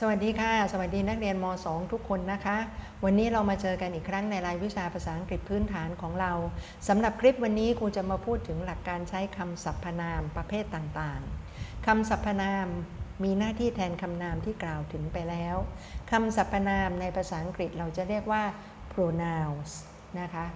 สวัสดีค่ะ สวัสดีนักเรียนม .2 ทุกคนนะคะ วันนี้เรามาเจอกันอีกครั้งในรายวิชาภาษาอังกฤษพื้นฐานของเราสำหรับคลิปวันนี้ครูจะมาพูดถึงหลักการใช้คำสรรพนามประเภทต่างๆคำสรรพนามมีหน้าที่แทนคำนามที่กล่าวถึงไปแล้วคำสรรพนามในภาษาอังกฤษเราจะเรียกว่า pronouns นะคะ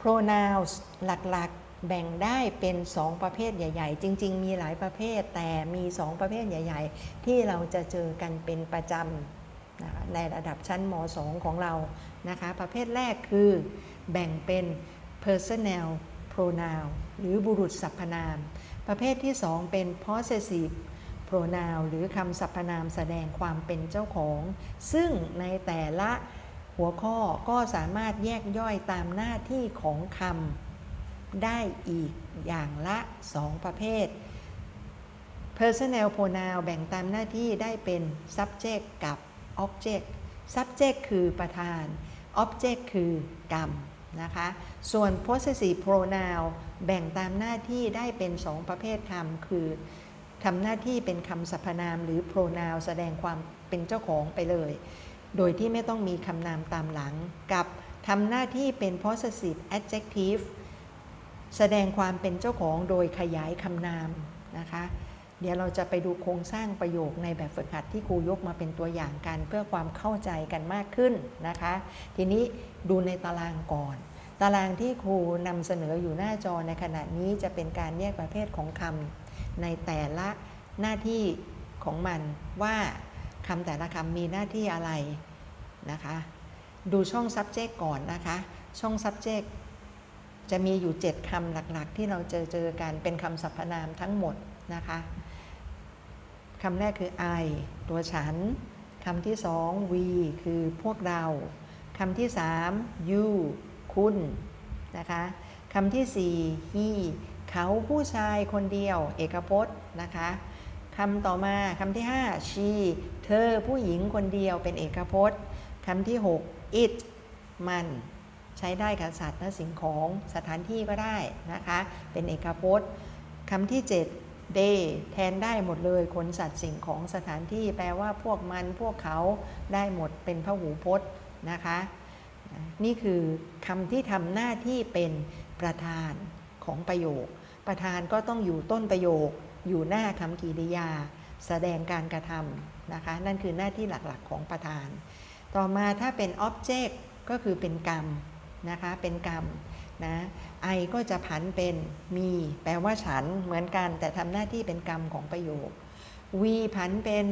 pronouns หลักๆ แบ่งได้เป็น 2 ประเภทใหญ่ ๆ จริง ๆ มีหลายประเภท แต่มี 2 ประเภทใหญ่ ๆ ที่เราจะเจอกันเป็นประจำนะคะในระดับชั้นม .2 ของเรานะคะประเภทแรกคือแบ่งเป็น personal pronoun หรือบุรุษสรรพนาม ประเภทที่ 2 เป็น possessive pronoun หรือคำสรรพนามแสดงความเป็นเจ้าของ ซึ่งในแต่ละหัวข้อก็สามารถแยกย่อยตามหน้าที่ของคำ ได้อีกอย่างละ 2 ประเภท personal pronoun แบ่งตามหน้าที่ได้เป็น subject กับ object subject คือประธาน object คือกรรมนะคะ ส่วน possessive pronoun แบ่งตามหน้าที่ได้เป็น 2 ประเภทคำคือทำหน้าที่เป็นคำสรรพนามหรือ pronoun แสดงความเป็นเจ้าของไปเลย โดยที่ไม่ต้องมีคำนามตามหลังกับทำหน้าที่เป็น possessive adjective แสดงความเป็นเจ้าของโดยขยายคำนามนะคะ เดี๋ยวเราจะไปดูโครงสร้างประโยคในแบบฝึกหัดที่ครูยกมาเป็นตัวอย่างกัน เพื่อความเข้าใจกันมากขึ้นนะคะ ทีนี้ดูในตารางก่อน ตารางที่ครูนำเสนออยู่หน้าจอในขณะนี้จะเป็นการแยกประเภทของคำในแต่ละหน้าที่ของมันว่าคำแต่ละคำมีหน้าที่อะไรนะคะ ดูช่อง subject ก่อนนะคะ ช่อง subject จะมีอยู่ 7คำหลักๆ ที่เราเจอเจอกันเป็นคำสรรพนามทั้งหมดนะคะคำแรกคือ I ตัวฉันคำที่สอง we คือพวกเราคำที่สาม you คุณนะคะคำที่สี่ he เขาผู้ชายคนเดียว เอกพจน์นะคะคำต่อมาคำที่5 she เธอผู้หญิงคนเดียวเป็นเอกพจน์คำที่6 it มัน ใช้ได้กับสัตว์และสิ่งของสถานที่ก็ได้นะคะ เป็นเอกพจน์คำที่7 they แทนได้หมดเลยคนสัตว์สิ่งของสถานที่แปลว่าพวกมันพวกเขาได้หมดเป็นพหูพจน์นะคะ นี่คือคำที่ทำหน้าที่เป็นประธานของประโยค ประธานก็ต้องอยู่ต้นประโยค อยู่หน้าคำกริยา แสดงการกระทำนะคะ นั่นคือหน้าที่หลักๆของประธาน ต่อมาถ้าเป็น object ก็คือเป็นกรรม นะคะเป็นกรรมนะไอก็จะผันเป็นมี แปลว่าฉันเหมือนกัน แต่ทำหน้าที่เป็นกรรมของประโยค we ผันเป็น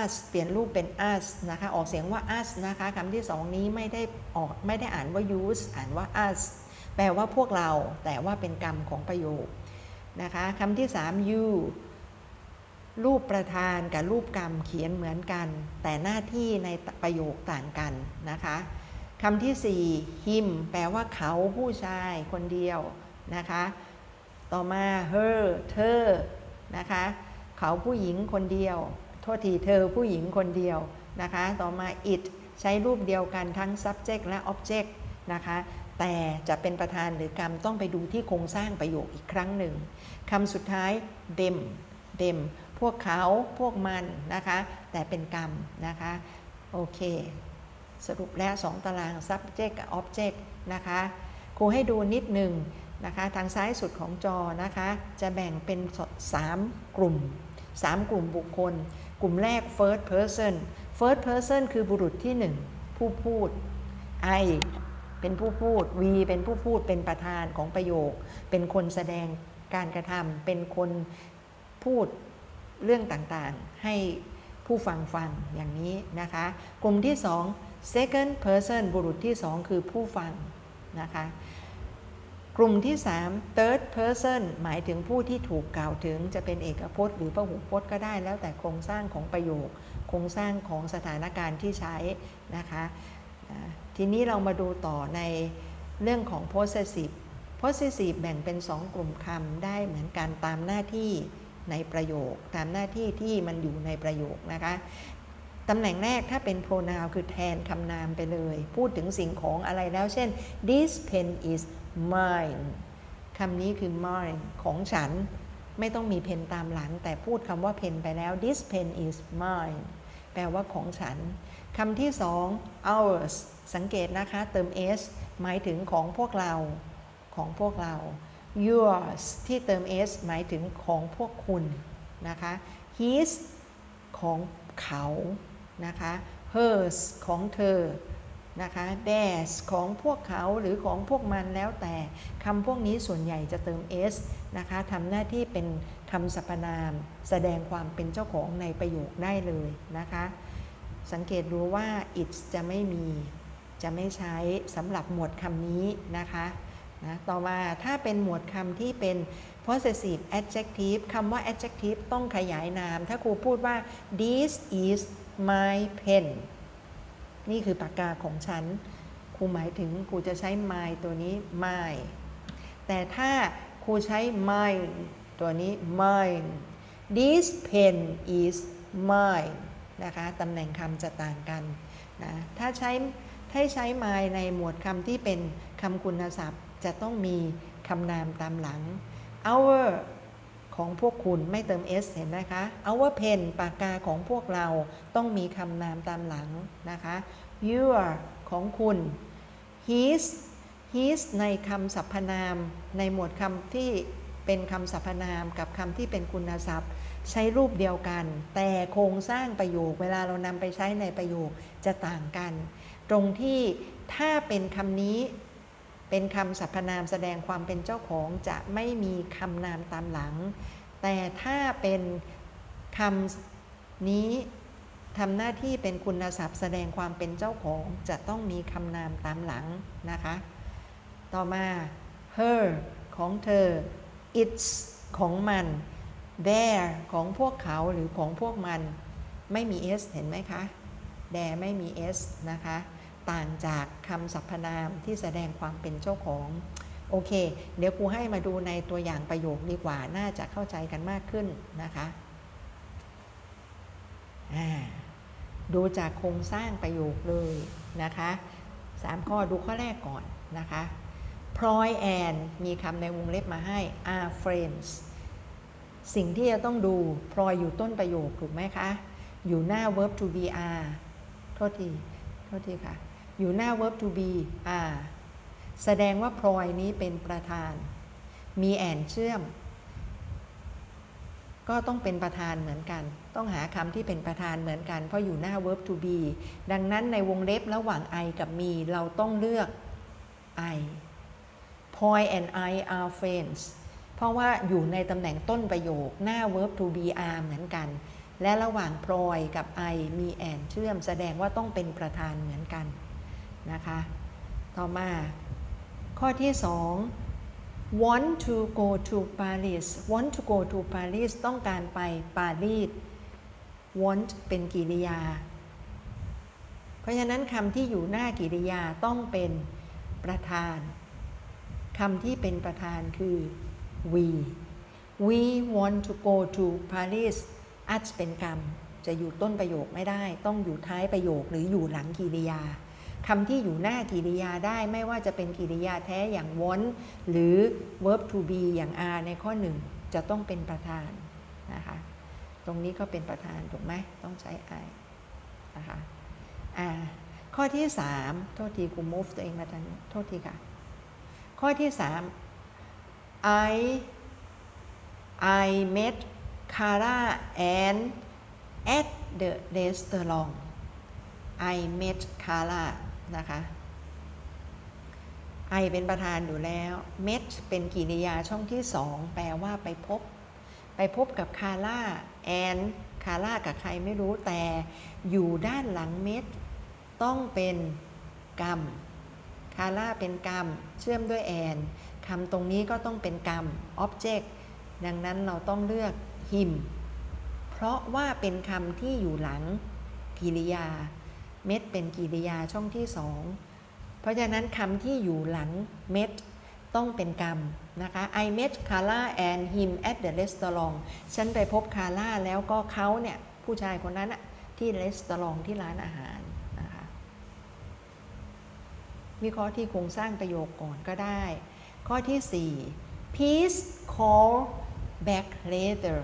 us เปลี่ยนรูปเป็น us นะคะออกเสียงว่า us นะคะคำที่สองนี้ไม่ได้ออกไม่ได้อ่านว่า use อ่านว่า us แปลว่าพวกเราแต่ว่าเป็นกรรมของประโยคนะคะคำที่สาม you รูปประธานกับรูปกรรมเขียนเหมือนกัน แต่หน้าที่ในประโยคต่างกันนะคะ คำที่สี่ him แปลว่าเขาผู้ชายคนเดียวนะคะ ต่อมา her เธอนะคะ เขาผู้หญิงคนเดียว โทษทีเธอผู้หญิงคนเดียวนะคะ ต่อมา it ใช้รูปเดียวกันทั้ง subject และ object นะคะ แต่จะเป็นประธานหรือกรรมต้องไปดูที่โครงสร้างประโยคอีกครั้งหนึ่งคำสุดท้าย them them พวกเขาพวกมันนะคะ แต่เป็นกรรมนะคะ โอเค สรุปแล้ว 2 ตาราง subject กับ object นะคะครูให้ดูนิดหนึ่งนะคะทางซ้ายสุดของจอนะคะจะแบ่งเป็น 3 กลุ่ม 3 กลุ่มบุคคล กลุ่มแรก first person first person คือบุรุษที่ 1 ผู้พูด I เป็นผู้พูด V เป็นผู้พูดเป็นประธานของประโยค เป็นคนแสดงการกระทำเป็นคนพูดเรื่องต่างๆ ให้ผู้ฟังฟังอย่างนี้นะคะ กลุ่มที่ 2 second person บุรุษที่สองคือผู้ฟังนะคะ กลุ่มที่ 3 third person หมายถึงผู้ที่ถูกกล่าวถึงจะเป็นเอกพจน์หรือพหูพจน์ก็ได้แล้วแต่โครงสร้างของประโยค โครงสร้างของสถานการณ์ที่ใช้นะคะทีนี้เรามาดูต่อในเรื่องของ possessive possessive แบ่งเป็น 2 กลุ่มคำได้เหมือนกันตามหน้าที่ในประโยค ตามหน้าที่ที่มันอยู่ในประโยคนะคะ ตำแหน่งแรกถ้าเป็น pronoun คือแทนคำนามไปเลย พูดถึงสิ่งของอะไรแล้วเช่น this pen is mine คำนี้คือ mine ของฉัน ไม่ต้องมีเพนตามหลัง แต่พูดคำว่าเพนไปแล้ว this pen is mine แปลว่าของฉันคำที่สอง ours สังเกตนะคะ เติม s หมายถึงของพวกเรา ของพวกเรา yours ที่เติม s หมายถึงของพวกคุณนะคะ his ของเขา นะคะ hers ของเธอนะคะ theirs ของพวกเขาหรือของพวกมันแล้วแต่คำพวกนี้ส่วนใหญ่จะเติม s นะคะทำหน้าที่เป็นคำสรรพนาม แสดงความเป็นเจ้าของในประโยคได้เลยนะคะ สังเกตดูว่า it จะไม่มีจะไม่ใช้สำหรับหมวดคำนี้นะคะนะต่อมาถ้าเป็นหมวดคำที่เป็น possessive adjective คำว่า adjective ต้องขยายนาม ถ้าครูพูดว่า this is my pen นี่คือปากกาของฉันครูหมายถึงครูจะใช้ my ตัวนี้ my แต่ถ้าครูใช้ mine ตัวนี้ mine this pen is mine นะคะตำแหน่งคำจะต่างกันนะถ้าใช้ถ้าใช้ my ในหมวดคำที่เป็นคำคุณศัพท์จะต้องมีคำนามตามหลัง our ของพวกคุณไม่เติม s เห็นไหมคะ our pen ปากกาของพวกเราต้องมีคำนามตามหลังนะคะ your ของคุณ his his ในคำสรรพนาม ในหมวดคำที่เป็นคำสรรพนามกับคำที่เป็นคุณศัพท์ ใช้รูปเดียวกัน แต่โครงสร้างประโยค เวลาเรานำไปใช้ในประโยคจะต่างกัน ตรงที่ถ้าเป็นคำนี้ เป็นคำสรรพนามแสดงความเป็นเจ้าของจะไม่มีคำนามตามหลัง แต่ถ้าเป็นคำนี้ทำหน้าที่เป็นคุณศัพท์แสดงความเป็นเจ้าของจะต้องมีคำนามตามหลังนะคะ ต่อมา her ของเธอ its ของมัน their ของพวกเขาหรือของพวกมัน ไม่มี s เห็นไหมคะ their ไม่มี s นะคะ ต่างจากคำสรรพนามที่แสดงความเป็นเจ้าของโอเค เดี๋ยวครูให้มาดูในตัวอย่างประโยคดีกว่า น่าจะเข้าใจกันมากขึ้นนะคะดูจากโครงสร้างประโยคเลยนะคะสามข้อดูข้อแรกก่อนนะคะพลอยแอนมีคำในวงเล็บมาให้ are friends สิ่งที่จะต้องดูพลอยอยู่ต้นประโยคถูกไหมคะ อยู่หน้า verb to be are โทษที โทษทีค่ะ อยู่หน้า verb to be are แสดงว่าพลอยนี้เป็นประธาน มีแอนเชื่อม ก็ต้องเป็นประธานเหมือนกัน ต้องหาคำที่เป็นประธานเหมือนกัน เพราะอยู่หน้า verb to be ดังนั้นในวงเล็บระหว่าง I กับ me เราต้องเลือก I Poi and I are friends เพราะว่าอยู่ในตำแหน่งต้นประโยคหน้า verb to be are เหมือนกัน และระหว่างพลอยกับ I มีแอนเชื่อมแสดงว่าต้องเป็นประธานเหมือนกัน นะคะ ต่อมา ข้อที่ 2 want to go to Paris want to go to Paris ต้องการไปปารีส want เป็นกิริยา เพราะฉะนั้นคำที่อยู่หน้ากิริยาต้องเป็นประธานคำที่เป็นประธานคือ we we want to go to Paris อาจเป็นคำจะอยู่ต้นประโยคไม่ได้ ต้องอยู่ท้ายประโยคหรืออยู่หลังกิริยา คำที่อยู่หน้ากิริยาได้ไม่ว่าจะเป็นกิริยาแท้อย่าง want หรือ verb to be อย่าง are ในข้อหนึ่งจะต้องเป็นประธานนะคะตรงนี้ก็เป็นประธานถูกไหมต้องใช้ I นะคะอ่าข้อที่ 3 โทษทีกู move ตัวเองมาทางโทษทีค่ะ ข้อที่ 3 I I met Kara and at the restaurant I met Kara นะคะไอเป็นประธานอยู่แล้วเม t เป็นกิริยาช่องที่สองแปลว่าไปพบ ไปพบกับคาร่าแอนคาร่ากับใครไม่รู้แต่อยู่ด้านหลังเม t ต้องเป็นกรรม คาร่าเป็นกรรม เชื่อมด้วยแอนคำตรงนี้ก็ต้องเป็นกรรม object ดังนั้นเราต้องเลือก him เพราะว่าเป็นคำที่อยู่หลังกิริยา เม็ดเป็นกิริยาช่องที่สองเพราะฉะนั้นคำที่อยู่หลังเม็ดต้องเป็นกรรมนะคะ I met Carla and him at the restaurant ฉันไปพบคาร่าแล้วก็เขาเนี่ยผู้ชายคนนั้นอะที่รีสตอรองที่ร้านอาหารนะคะวิเคราะห์ที่โครงสร้างประโยคก่อนก็ได้ ข้อที่ 4 please call back later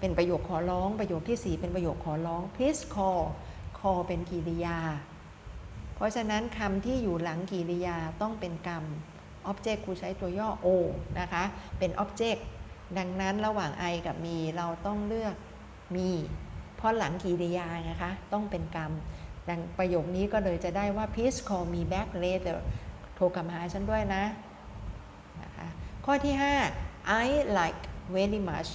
เป็นประโยคขอร้อง ประโยคที่ 4 เป็นประโยคขอร้อง please call call เป็นกิริยา เพราะฉะนั้นคำที่อยู่หลังกิริยาต้องเป็นกรรม object ครูใช้ตัวย่อ o นะคะ เป็น object ดังนั้นระหว่าง I กับมีเราต้องเลือกมี เพราะหลังกิริยาไงคะ ต้องเป็นกรรม ดังประโยคนี้ก็เลยจะได้ว่า please call me back later โทรกลับมาหาฉันด้วยนะนะคะข้อที่ 5 I like very much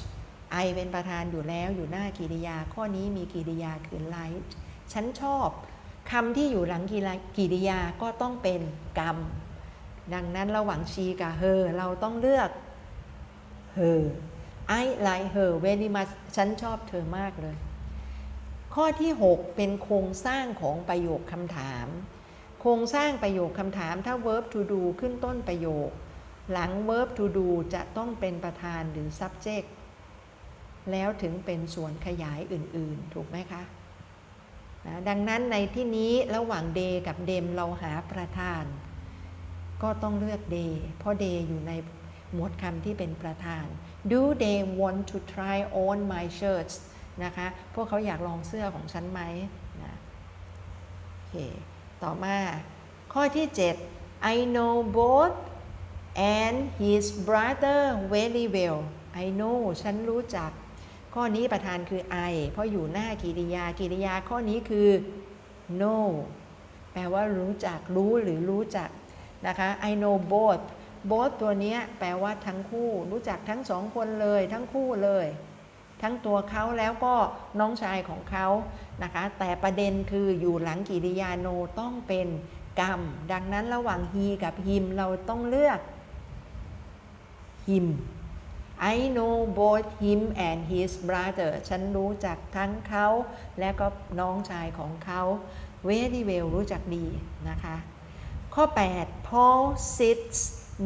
I เป็นประธานอยู่แล้วอยู่หน้ากิริยา ข้อนี้มีกิริยาคือ like ฉันชอบคำที่อยู่หลังกิริยาก็ต้องเป็นกรรม ดังนั้นระหว่าง she กับ her เราต้องเลือก her I like her very much ฉันชอบเธอมากเลย ข้อที่ 6 เป็นโครงสร้างของประโยคคำถาม โครงสร้างประโยคคำถามถ้า verb to do ขึ้นต้นประโยค หลัง verb to do จะต้องเป็นประธานหรือ subject แล้วถึงเป็นส่วนขยายอื่น ๆ ถูกไหมคะ นะดังนั้นในที่นี้ระหว่าง day กับ them เราหาประธาน ก็ต้องเลือก day เพราะ day อยู่ในหมวดคำที่เป็นประธาน do they want to try on my shirts นะคะ พวกเขาอยากลองเสื้อของฉันไหมนะโอเค ต่อมา ข้อที่ 7 I know both and his brother very well I know ฉันรู้จัก ข้อนี้ประธานคือ I เพราะอยู่หน้ากิริยา กิริยาข้อนี้คือ know แปลว่ารู้จักรู้หรือรู้จักนะคะ I know both both ตัวนี้แปลว่าทั้งคู่ รู้จักทั้งสองคนเลย ทั้งคู่เลย ทั้งตัวเขาแล้วก็น้องชายของเขานะคะ แต่ประเด็นคืออยู่หลังกิริยา no ต้องเป็นกรรม ดังนั้นระหว่าง he กับ him เราต้องเลือก him I know both him and his brother ฉันรู้จักทั้งเขา และก็น้องชายของเขา very well รู้จักดีนะคะ ข้อ 8 Paul sits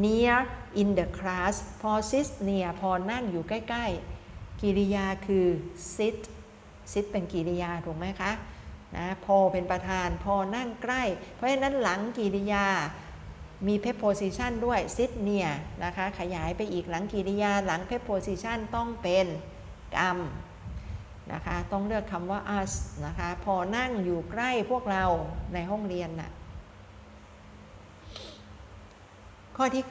near in the class Paul sits near พอนั่งอยู่ใกล้ ๆ กิริยาคือ sit sit เป็นกิริยาถูกไหมคะนะพอเป็นประธานพอนั่งใกล้ เพราะฉะนั้นหลังกิริยา มี preposition ด้วย sit near นะคะ ขยายไปอีกหลังกิริยาหลัง preposition ต้องเป็นกรรมนะคะ ต้องเลือกคำว่า us นะคะ พอนั่งอยู่ใกล้พวกเราในห้องเรียนน่ะ ข้อที่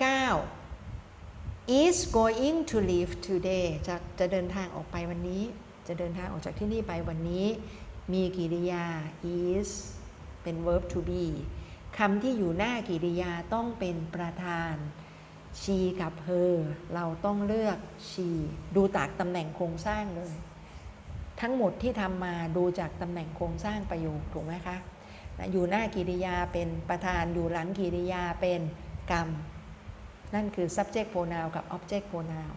9 is going to leave today จะจะเดินทางออกไปวันนี้ จะเดินทางออกจากที่นี่ไปวันนี้ มีกิริยา is เป็น verb to be คำที่อยู่หน้ากิริยาต้องเป็นประธาน she กับ her เราต้องเลือก she ดูจากตำแหน่งโครงสร้างเลย ทั้งหมดที่ทำมาดูจากตำแหน่งโครงสร้างประโยคถูกไหมคะอยู่หน้ากิริยาเป็นประธานอยู่หลังกิริยาเป็นกรรม นั่นคือ subject pronoun กับ object pronoun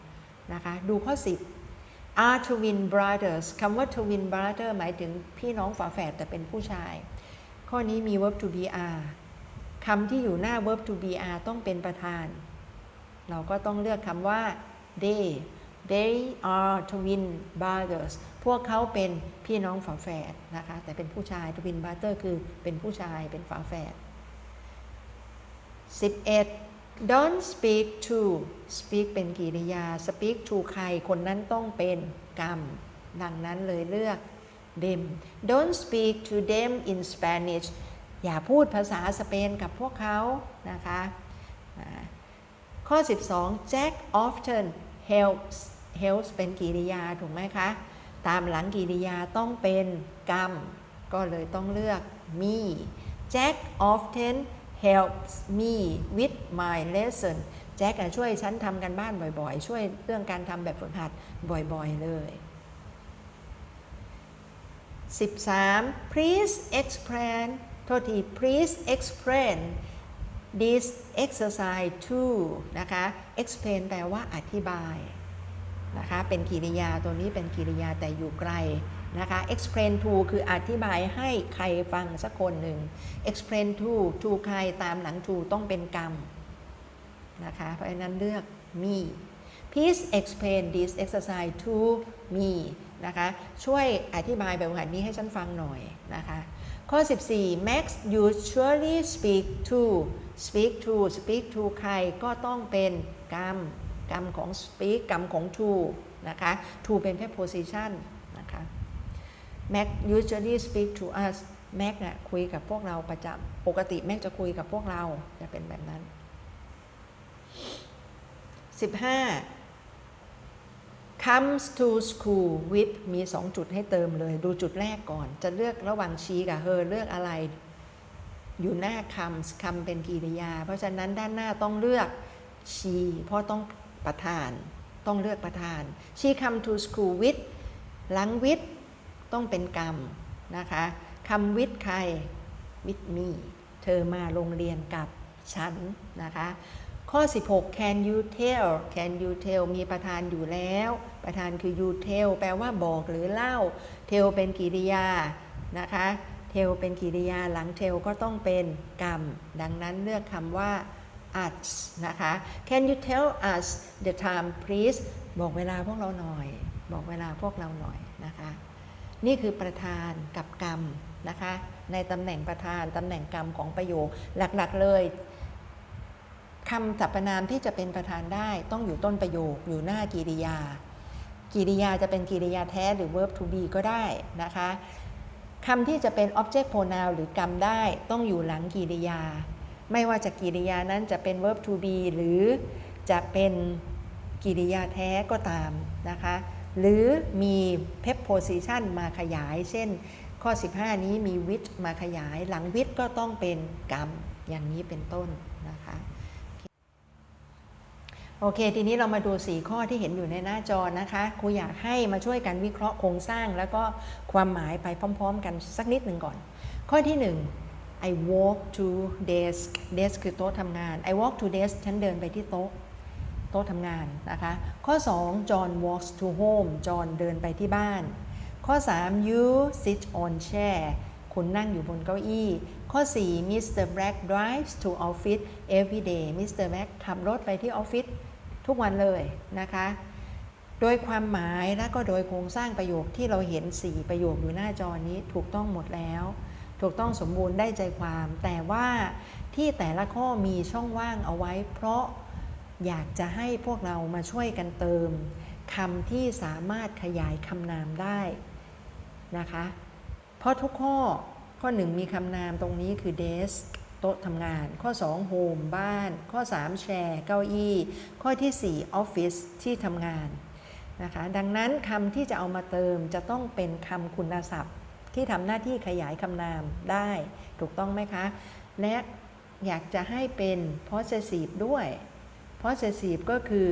นะคะดูข้อ 10 are twin brothers คำว่า twin brother หมายถึงพี่น้องฝาแฝดแต่เป็นผู้ชาย ข้อนี้มี verb to be are คำที่อยู่หน้า verb to be are ต้องเป็นประธาน เราก็ต้องเลือกคำว่า they they are twin brothers พวกเขาเป็นพี่น้องฝาแฝดนะคะ แต่เป็นผู้ชาย twin brother คือเป็นผู้ชายเป็นฝาแฝด11 don't speak to speak เป็นกริยา speak to ใครคนนั้นต้องเป็นกรรม ดังนั้นเลยเลือก them don't speak to them in Spanish อย่าพูดภาษาสเปนกับพวกเขานะคะข้อ 12 Jack often helps helps เป็นกริยาถูกไหมคะ ตามหลังกริยาต้องเป็นกรรม ก็เลยต้องเลือก me Jack often helps me with my lesson แจ็คช่วยฉันทำกันบ้านบ่อยๆ ช่วยเรื่องการทำแบบฝึกหัดบ่อยๆเลย 13 please explain โทษที please explain this exercise to นะคะ explain แปลว่าอธิบายนะคะ เป็นกิริยาตัวนี้เป็นกิริยาแต่อยู่ไกลนะคะ explain to คืออธิบายให้ใครฟังสักคนหนึ่ง explain to to ใครตามหลัง to ต้องเป็นกรรมนะคะ เพราะฉะนั้นเลือก me please explain this exercise to me นะคะ ช่วยอธิบายแบบหัดนี้ให้ฉันฟังหน่อยนะคะ ข้อ 14 Max usually speak to speak to speak to ใครก็ต้องเป็นกรรม กรรมของ speak กรรมของ to นะคะ to เป็น preposition นะคะ Mac usually speak to us Mac เนี่ยคุยกับพวกเราประจำปกติ Mac จะคุยกับพวกเราจะเป็นแบบนั้น 15 comes to school with มี 2 จุดให้เติมเลย ดูจุดแรกก่อน จะเลือกระหว่าง she กับ her เลือกอะไร อยู่หน้า comes คำเป็นกริยา เพราะฉะนั้นด้านหน้าต้องเลือก she เพราะต้องประธาน ต้องเลือกประธาน she come to school with หลัง with ต้องเป็นกรรมนะคะคำ with ใคร with me เธอมาโรงเรียนกับฉันนะคะ ข้อ 16 can you tell can you tell มีประธานอยู่แล้ว ประธานคือ you tell แปลว่าบอกหรือเล่า tell เป็นกริยานะคะ tell เป็นกริยาหลัง tell ก็ต้องเป็นกรรม ดังนั้นเลือกคำว่า us นะคะ can you tell us the time please บอกเวลาพวกเราหน่อย บอกเวลาพวกเราหน่อยนะคะ นี่คือประธานกับกรรมนะคะ ในตำแหน่งประธานตำแหน่งกรรมของประโยคหลักๆเลย คำสรรพนามที่จะเป็นประธานได้ต้องอยู่ต้นประโยคอยู่หน้ากิริยา กิริยาจะเป็นกิริยาแท้หรือ verb to be ก็ได้นะคะคำที่จะเป็น object pronoun หรือกรรมได้ต้องอยู่หลังกิริยา ไม่ว่าจะกิริยานั้นจะเป็น verb to be หรือจะเป็นกิริยาแท้ก็ตามนะคะหรือมี preposition มาขยาย เช่นข้อ 15 นี้มี with มาขยาย หลัง with ก็ต้องเป็นกรรมอย่างนี้เป็นต้นนะคะ โอเค ทีนี้เรามาดู 4 ข้อที่เห็นอยู่ในหน้าจอนะคะครูอยากให้มาช่วยกันวิเคราะห์โครงสร้าง แล้วก็ความหมายไปพร้อม ๆ กันสักนิดหนึ่งก่อน ข้อที่ 1 I walk to desk desk คือโต๊ะทำงาน I walk to desk ฉันเดินไปที่โต๊ะ โต๊ะทำงานนะคะ ข้อ 2 John walks to home John เดินไปที่บ้าน ข้อ 3 you sit on chair คุณนั่งอยู่บนเก้าอี้ ข้อ 4 Mr. Black drives to office every day Mr. Black ขับรถไปที่ออฟฟิศ ทุกวันเลยนะคะ โดยความหมายและก็โดยโครงสร้างประโยคที่เราเห็น 4 ประโยคอยู่หน้าจอนี้ถูกต้องหมดแล้ว ถูกต้องสมบูรณ์ได้ใจความ แต่ว่าที่แต่ละข้อมีช่องว่างเอาไว้ เพราะอยากจะให้พวกเรามาช่วยกันเติมคำที่สามารถขยายคำนามได้นะคะ เพราะทุกข้อข้อ1มีคำนามตรงนี้คือ desk โต๊ะทำงาน ข้อ2 home บ้าน ข้อ 3 แชร์ เก้าอี้ ข้อที่4 office ที่ทำงานนะคะดังนั้นคำที่จะเอามาเติมจะต้องเป็นคำคุณศัพท์ ที่ทำหน้าที่ขยายคำนามได้ถูกต้องไหมคะ และอยากจะให้เป็น possessive ด้วย possessive ก็คือ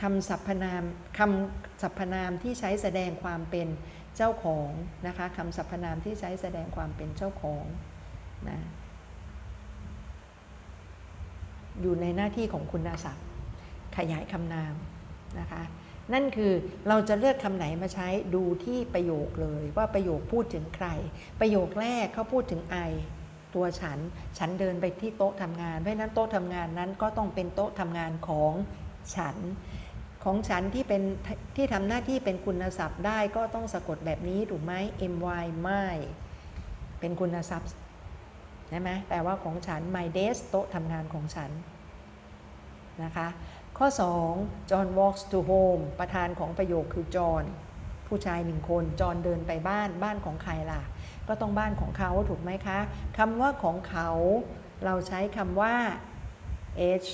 คำสรรพนามคำสรรพนามที่ใช้แสดงความเป็นเจ้าของนะคะคำสรรพนามที่ใช้แสดงความเป็นเจ้าของนะ อยู่ในหน้าที่ของคุณศัพท์ ขยายคำนามนะคะ นั่นคือเราจะเลือกคำไหนมาใช้ดูที่ประโยคเลยว่าประโยคพูดถึงใคร ประโยคแรกเขาพูดถึงไอตัวฉัน ฉันเดินไปที่โต๊ะทำงาน เพราะนั้นโต๊ะทำงานนั้นก็ต้องเป็นโต๊ะทำงานของฉัน ของฉันที่เป็นที่ทำหน้าที่เป็นคุณศัพท์ได้ก็ต้องสะกดแบบนี้ถูกไหม my ไม่ เป็นคุณศัพท์ ใช่ไหมแปลว่าของฉัน my desk โต๊ะทำงานของฉันนะคะข้อ 2 John walks to home ประธานของประโยคคือ John ผู้ชายหนึ่งคนจอห์นเดินไปบ้านบ้านของใครล่ะ ก็ต้องบ้านของเขาถูกไหมคะคำว่าของเขา เราใช้คำว่า h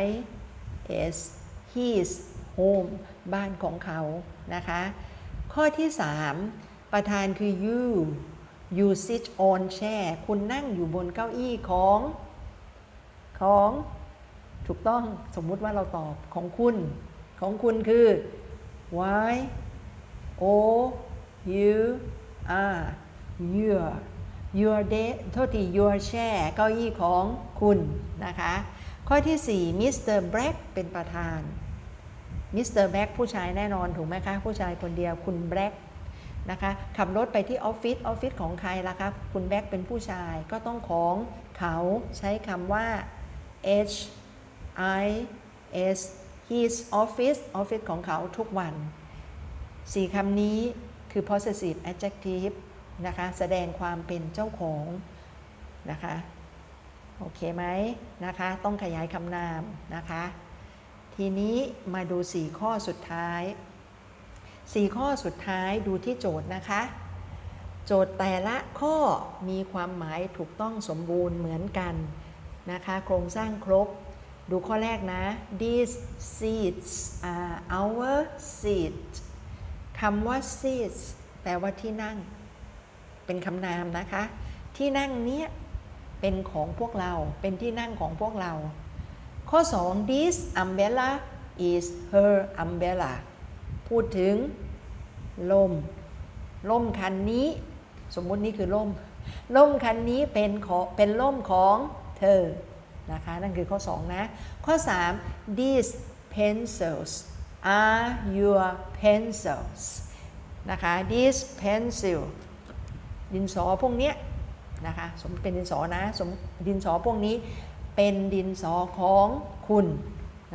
i s his home บ้านของเขานะคะ ข้อที่ 3 ประธานคือ you you sit on chair คุณนั่งอยู่บนเก้าอี้ของของถูกต้องสมมุติว่าเราตอบของคุณ ของคุณคือ y o u r your your day โทษที your chair เก้าอี้ของคุณนะคะ ข้อที่ 4 Mr. Black เป็นประธาน Mr. Black ผู้ชายแน่นอนถูกไหมคะ ผู้ชายคนเดียวคุณ Black นะคะขับรถไปที่ออฟฟิศออฟฟิศของใครล่ะครับคุณแบ็กเป็นผู้ชายก็ต้องของเขาใช้คำว่า h i s his office office ของเขาทุกวันสี่คำนี้คือ possessive adjective นะคะแสดงความเป็นเจ้าของนะคะโอเคไหมนะคะต้องขยายคำนามนะคะททีนี้มาดู 4 ข้อสุดท้าย 4 ข้อสุดท้ายดูที่โจทย์นะคะ โจทย์แต่ละข้อมีความหมายถูกต้องสมบูรณ์เหมือนกันนะคะ โครงสร้างครบ ดูข้อแรกนะ these seats are our seat คำว่า seats แปลว่าที่นั่ง เป็นคำนามนะคะ ที่นั่งเนี้ยเป็นของพวกเรา เป็นที่นั่งของพวกเรา ข้อ 2 this umbrella is her umbrella พูดถึงล่มล่มคันนี้สมมุตินี่คือล่มล่มคันนี้เป็นของเป็นล่มของเธอนะคะนั่นคือข้อ 2 นะ ข้อ 3 these pencils are your pencils นะคะ these pencil ดินสอพวกเนี้ยนะคะสมมติเป็นดินสอนะสมดินสอพวกนี้เป็นดินสอของคุณ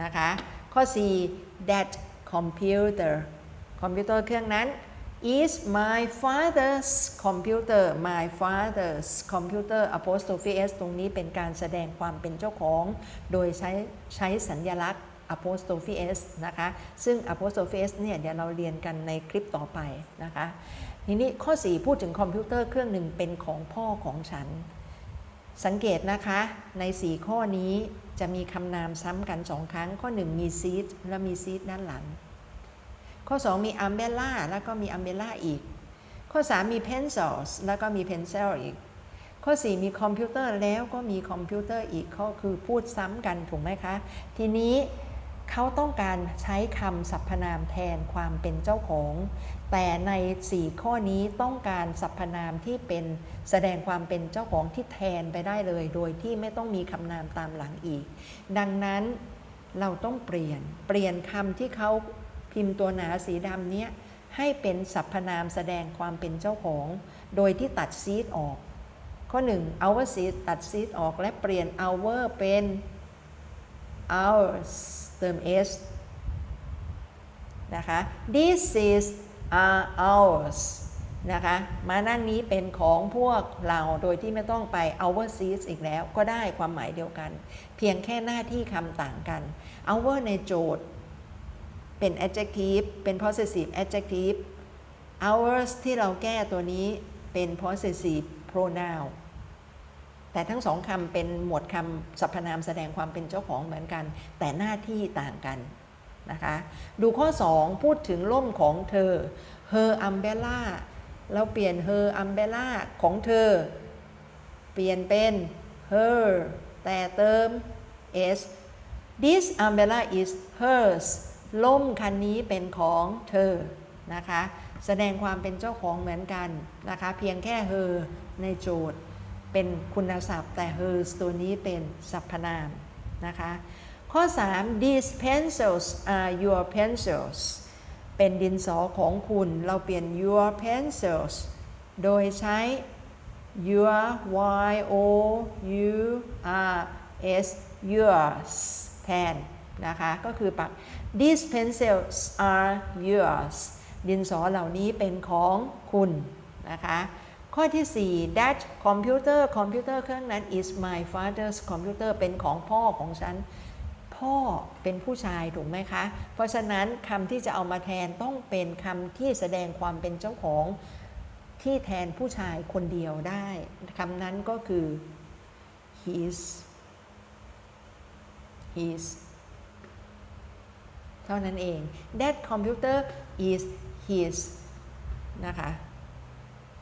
นะคะข้อ 4 that computer คอมพิวเตอร์เครื่องนั้น is my father's computer my father's computer apostrophe s ตรงนี้เป็นการแสดงความเป็นเจ้าของ โดยใช้ใช้สัญลักษณ์ apostrophe s นะคะ ซึ่ง apostrophe s เนี่ยเดี๋ยวเราเรียนกันในคลิปต่อไปนะคะ ทีนี้ข้อ 4 พูดถึงคอมพิวเตอร์เครื่องหนึ่งเป็นของพ่อของฉัน สังเกตนะคะใน 4 ข้อนี้ จะมีคำนามซ้ำกันสองครั้ง ข้อ 1 มีซีดและมีซีดด้านหลัง ข้อ 2 มีอัมเบล่าแล้วก็มีอัมเบล่าอีก ข้อ 3 มีเพนซอสแล้วก็มีเพนเซลอีก ข้อ 4 มีคอมพิวเตอร์แล้วก็มีคอมพิวเตอร์อีกข้อคือพูดซ้ำกันถูกไหมคะ ทีนี้ เขาต้องการใช้คำสรรพนามแทนความเป็นเจ้าของ แต่ใน4ข้อนี้ต้องการสรรพนามที่เป็นแสดงความเป็นเจ้าของที่แทนไปได้เลย โดยที่ไม่ต้องมีคำนามตามหลังอีก ดังนั้นเราต้องเปลี่ยน เปลี่ยนคำที่เขาพิมพ์ตัวหนาสีดำเนี้ยให้เป็นสรรพนามแสดงความเป็นเจ้าของ โดยที่ตัดซีดออก ข้อ 1 our seed ตัดซีดออกและเปลี่ยน our เป็น ours เติม s นะคะ this is are ours นะคะ มานั่งนี้เป็นของพวกเราโดยที่ไม่ต้องไป our seeds อีกแล้วก็ได้ความหมายเดียวกัน เพียงแค่หน้าที่คำต่างกัน our ในโจทย์ เป็น adjective เป็น possessive adjective ours ที่เราแก้ตัวนี้เป็น possessive pronoun แต่ทั้งสองคำเป็นหมวดคำสรรพนามแสดงความเป็นเจ้าของเหมือนกัน แต่หน้าที่ต่างกันนะคะ ดูข้อ 2 พูดถึงล่มของเธอ her umbrella เราเปลี่ยน her umbrella ของเธอ เปลี่ยนเป็น her แต่เติม s this umbrella is hers ล่มคันนี้เป็นของเธอนะคะ แสดงความเป็นเจ้าของเหมือนกันนะคะ เพียงแค่ her ในโจทย์ เป็นคุณศัพท์ แต่ hers ตัวนี้เป็นสรรพนามนะคะ ข้อ 3 these pencils are your pencils เป็นดินสอของคุณ เราเปลี่ยน your pencils โดยใช้ your y o u r s yours แทนนะคะ ก็คือปัก these pencils are yours ดินสอเหล่านี้เป็นของคุณนะคะ ข้อที่ 4 that computer computer เครื่องนั้น is my father's computer เป็นของพ่อของฉัน พ่อเป็นผู้ชายถูกไหมคะ เพราะฉะนั้นคำที่จะเอามาแทนต้องเป็นคำที่แสดงความเป็นเจ้าของที่แทนผู้ชายคนเดียวได้คำนั้นก็คือ his his เท่านั้นเอง that computer is his นะคะ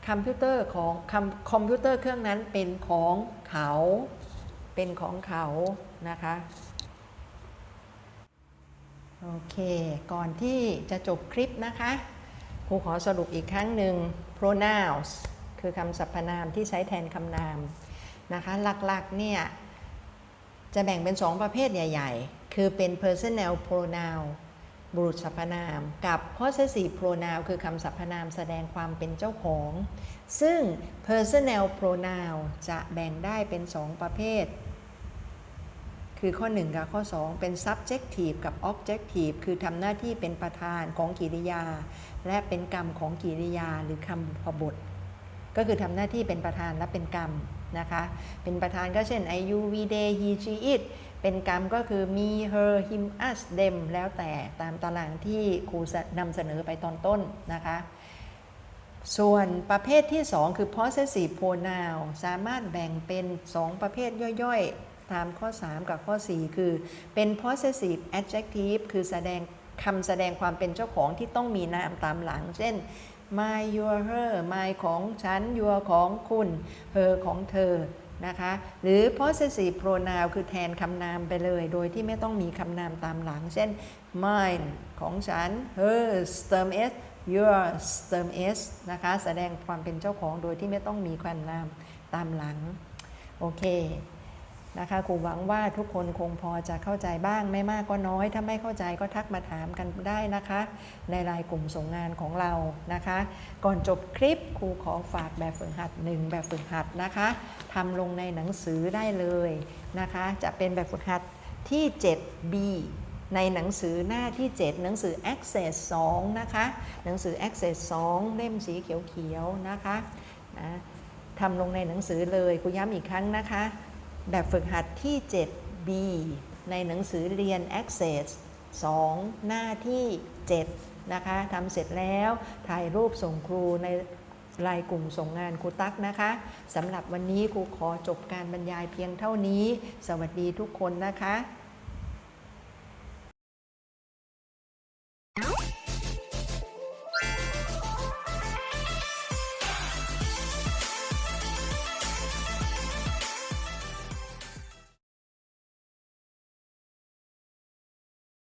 คอมพิวเตอร์ของคอมพิวเตอร์เครื่องนั้นเป็นของเขาเป็นของเขานะคะโอเค ก่อนที่จะจบคลิปนะคะครูขอสรุปอีกครั้งหนึ่ง pronouns คือคำสรรพนามที่ใช้แทนคำนามนะคะหลักๆเนี่ยจะแบ่งเป็น2ประเภทใหญ่ ๆ คือเป็น personal pronoun บุรุษสรรพนาม กับ possessive pronoun คือคำสรรพนามแสดงความเป็นเจ้าของ ซึ่ง personal pronoun จะแบ่งได้เป็น 2 ประเภท คือข้อ 1 กับข้อ 2 เป็น subjective กับ objective คือทำหน้าที่เป็นประธานของกิริยา และเป็นกรรมของกิริยาหรือคำพบท ก็คือทำหน้าที่เป็นประธานและเป็นกรรมนะคะ เป็นประธานก็เช่น I you we they he she it เป็นกรรมก็คือ me her him us them แล้วแต่ตามตารางที่ครูนำเสนอไปตอนต้นนะคะ ส่วนประเภทที่ 2 คือ possessive pronoun สามารถแบ่งเป็น 2 ประเภทย่อยๆ ตามข้อ 3 กับข้อ 4 คือเป็น possessive adjective คือแสดงคำแสดงความเป็นเจ้าของที่ต้องมีนามตามหลัง เช่น my your her my ของฉัน your ของคุณ her ของเธอ นะคะ หรือ possessive pronoun คือแทนคำนามไปเลย โดยที่ไม่ต้องมีคำนามตามหลัง เช่น mine ของฉัน hers term s yours term s นะคะ แสดงความเป็นเจ้าของโดยที่ไม่ต้องมีคำนามตามหลัง โอเค นะคะครูหวังว่าทุกคนคงพอจะเข้าใจบ้างไม่มากก็น้อย ถ้าไม่เข้าใจก็ทักมาถามกันได้นะคะ ในรายกลุ่มส่งงานของเรานะคะ ก่อนจบคลิปครูขอฝากแบบฝึกหัดหนึ่งแบบฝึกหัดนะคะทำลงในหนังสือได้เลยนะคะ จะเป็นแบบฝึกหัดที่ 7B ในหนังสือหน้าที่ 7 หนังสือ Access 2 นะคะ หนังสือ Access 2 เล่มสีเขียวๆนะคะนะทำลงในหนังสือเลยครูย้ำอีกครั้งนะคะ แบบฝึกหัดที่ 7B ในหนังสือเรียน Access 2 หน้าที่ 7 นะคะทำเสร็จแล้วถ่ายรูปส่งครูในรายกลุ่มส่งงานครูตั๊กนะคะสำหรับวันนี้ครูขอจบการบรรยายเพียงเท่านี้ สวัสดีทุกคนนะคะ